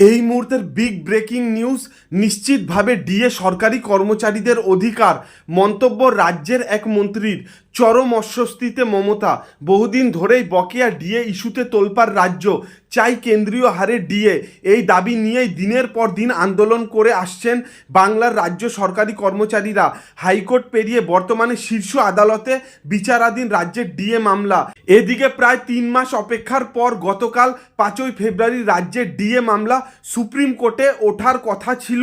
এই মুহূর্তের big breaking news নিশ্চিতভাবে ডিএ সরকারি কর্মচারীদের অধিকার মন্তব্য রাজ্যের এক মন্ত্রীর। চরম অস্বস্তিতে মমতা। বহুদিন ধরেই বকেয়া ডিএ ইস্যুতে তোলপার রাজ্য। চাই কেন্দ্রীয় হারে ডিএ। এই দাবি নিয়েই দিনের পর দিন আন্দোলন করে আসছেন বাংলার রাজ্য সরকারি কর্মচারীরা। হাইকোর্ট পেরিয়ে বর্তমানে শীর্ষ আদালতে বিচারাধীন রাজ্যের ডিএ মামলা। এদিকে প্রায় তিন মাস অপেক্ষার পর গতকাল পাঁচই ফেব্রুয়ারি রাজ্যের ডিএ মামলা সুপ্রিম কোর্টে ওঠার কথা ছিল,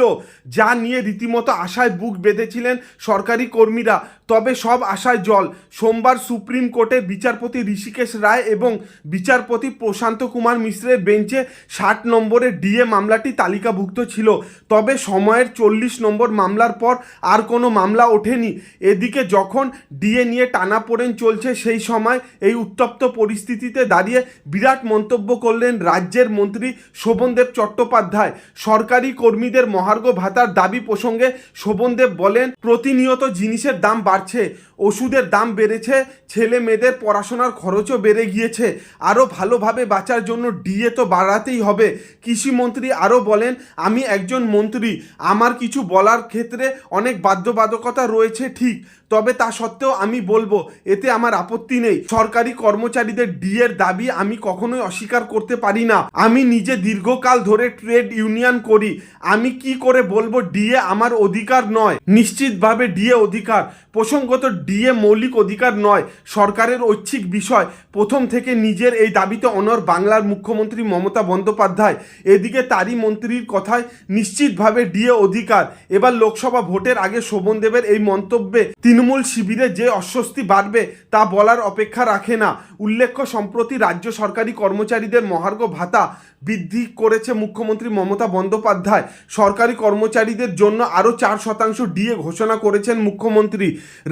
যা নিয়ে রীতিমতো আশায় বুক বেঁধেছিলেন সরকারি কর্মীরা। তবে সব আশায় জল। সোমবার সুপ্রিম কোর্টে বিচারপতি ঋষিকেশ রায় এবং বিচারপতি প্রশান্ত কুমার মিশ্রের বেঞ্চে ষাট নম্বরের ডিএ মামলাটি তালিকাভুক্ত ছিল। তবে সময়ের চল্লিশ নম্বর মামলার পর আর কোনো মামলা ওঠেনি। এদিকে যখন ডিএ নিয়ে টানাপোড়েন চলছে, সেই সময় এই উত্তপ্ত পরিস্থিতিতে দাঁড়িয়ে বিরাট মন্তব্য করলেন রাজ্যের মন্ত্রী শোভনদেব চট্টোপাধ্যায়। সরকারি কর্মীদের মহার্ঘ ভাতার দাবি প্রসঙ্গে শোভনদেব বলেন, প্রতিনিয়ত জিনিসের দাম বাড়ছে, ওষুধের দাম বেড়েছে, ছেলে মেয়েদের পড়াশোনার খরচও বেড়ে গিয়েছে। আরও ভালোভাবে বাঁচার জন্য ডিএ তো বাড়াতেই হবে। কৃষিমন্ত্রী আরও বলেন, আমি একজন মন্ত্রী, আমার কিছু বলার ক্ষেত্রে অনেক বাধ্যবাধকতা রয়েছে, ঠিক। তবে তা সত্ত্বেও আমি বলব, এতে আমার আপত্তি নেই। সরকারি কর্মচারীদের ডিএর দাবি আমি কখনোই অস্বীকার করতে পারি না। আমি নিজে দীর্ঘকাল ধরে ট্রেড ইউনিয়ন করি। আমি কি করে বলব, ডিএ আমার অধিকার নয়। নিশ্চিতভাবে ডিএ অধিকার। প্রসঙ্গত, ডিএ মৌলিক অধিকার নয়। সরকারের ঐচ্ছিক বিষয়। প্রথম থেকে নিজের এই দাবিতে অনর বাংলার মুখ্যমন্ত্রী মমতা বন্দ্যোপাধ্যায়। এদিকে তারই মন্ত্রীর কথায় নিশ্চিতভাবে ডিএ অধিকার। এবার লোকসভা ভোটের আগে শোভনদেবের এই মন্তব্যে তৃণমূল শিবিরে যে অস্বস্তি বাড়বে তা বলার অপেক্ষা রাখে না। উল্লেখ্য, সম্প্রতি রাজ্য সরকারি কর্মচারীদের মহার্ঘ ভাতা বৃদ্ধি করেছে মুখ্যমন্ত্রী মমতা বন্দ্যোপাধ্যায়। সরকারি কর্মচারীদের জন্য আরও চার শতাংশ ডিএ ঘোষণা করেছেন মুখ্যমন্ত্রী।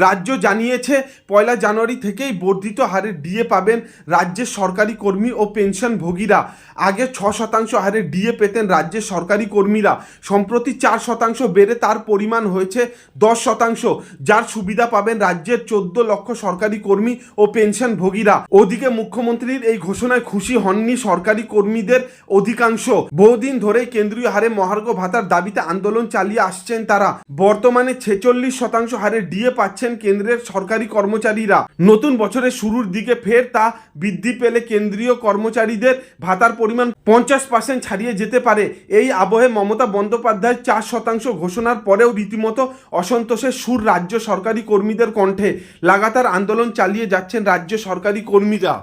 রাজ্য জানিয়েছে, পয়লা জানুয়ারি থেকেই বর্ধিত হারে ডিএ পাবেন রাজ্যের সরকারি কর্মী ও পেনশনভোগীরা। আগে ছ শতাংশ হারে ডিএ পেতেন রাজ্যের সরকারি কর্মীরা। সম্প্রতি চার শতাংশ বেড়ে তার পরিমাণ হয়েছে দশ শতাংশ, যার সুবিধা পাবেন রাজ্যের চোদ্দ লক্ষ সরকারি কর্মী ও পেনশনভোগীরা। ওদিকে মুখ্যমন্ত্রীর এই ঘোষণায় খুশি হননি সরকারি কর্মীদের অধিকাংশ। বহুদিন ধরেই কেন্দ্রীয় হারে মহার্ঘ ভাতার দাবিতে আন্দোলন চালিয়ে আসছেন তারা। বর্তমানে ছেচল্লিশ শতাংশ হারে ডিএ পাচ্ছেন কেন্দ্রের সরকারি কর্মচারীরা। নতুন বছরের শুরুর দিকে ফের তা বৃদ্ধি পেলে কেন্দ্রীয় কর্মচারীদের ভাতার পরিমাণ পঞ্চাশ পার্সেন্ট ছাড়িয়ে যেতে পারে। এই আবহে মমতা বন্দ্যোপাধ্যায় চার শতাংশ ঘোষণার পরেও রীতিমতো অসন্তোষের সুর রাজ্য কর্মীদের কণ্ঠে লাগাতার আন্দোলন চালিয়ে যাচ্ছেন রাজ্য সরকারি কর্মীরা।